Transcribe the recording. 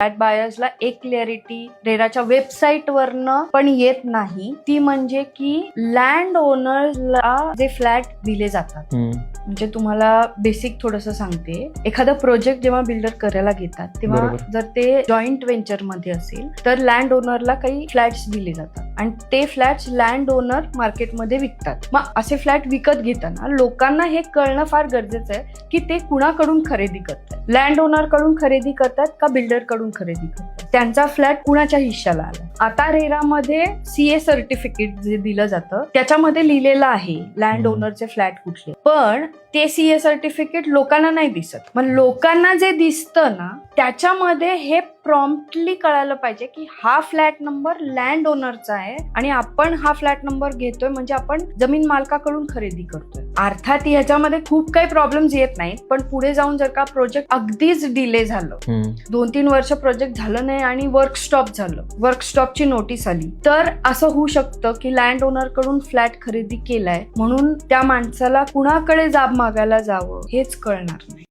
Flat बायर्सला एक clarity रेराच्या website वरनं पण येत नाही ती म्हणजे की लँड ओनरला जे फ्लॅट दिले जातात. म्हणजे तुम्हाला बेसिक थोडस सांगते एखादा प्रोजेक्ट जेव्हा बिल्डर करायला घेतात तेव्हा. जर ते जॉईंट व्हेंचरमध्ये असेल तर लँड ओनरला काही फ्लॅट्स दिले जातात आणि ते फ्लॅट्स लँड ओनर मार्केटमध्ये विकतात. मग असे फ्लॅट विकत घेताना लोकांना हे कळणं फार गरजेचं आहे की ते कुणाकडून खरेदी करतात? लँड ओनरकडून खरेदी करतात का बिल्डरकडून खरेदी करतात? त्यांचा फ्लॅट कुणाच्या हिश्श्याला आला? आता रेरामध्ये सीए सर्टिफिकेट जे दिलं जातं त्याच्यामध्ये लिहिलेलं आहे लँड. ओनरचे फ्लॅट कुठले. पण ते सीए सर्टिफिकेट लोकांना नाही दिसत. मग लोकांना जे दिसतं ना त्याच्यामध्ये हे प्रॉम्प्टली कळायला पाहिजे की हा फ्लॅट नंबर लँड ओनरचा आहे आणि आपण हा फ्लॅट नंबर घेतोय म्हणजे आपण जमीन मालकाकडून खरेदी करतोय. अर्थात ह्याच्यामध्ये खूप काही प्रॉब्लेम्स येत नाहीत पण पुढे जाऊन जर का प्रोजेक्ट अगदीच डिले झालं. दोन तीन वर्ष प्रोजेक्ट झालं नाही आणि वर्क स्टॉप झालं वर्क स्टॉपची नोटीस आली तर असं होऊ शकतं की लँड ओनरकडून फ्लॅट खरेदी केलाय म्हणून त्या माणसाला कुणाकडे जाब मागायला जावं हेच कळणार नाही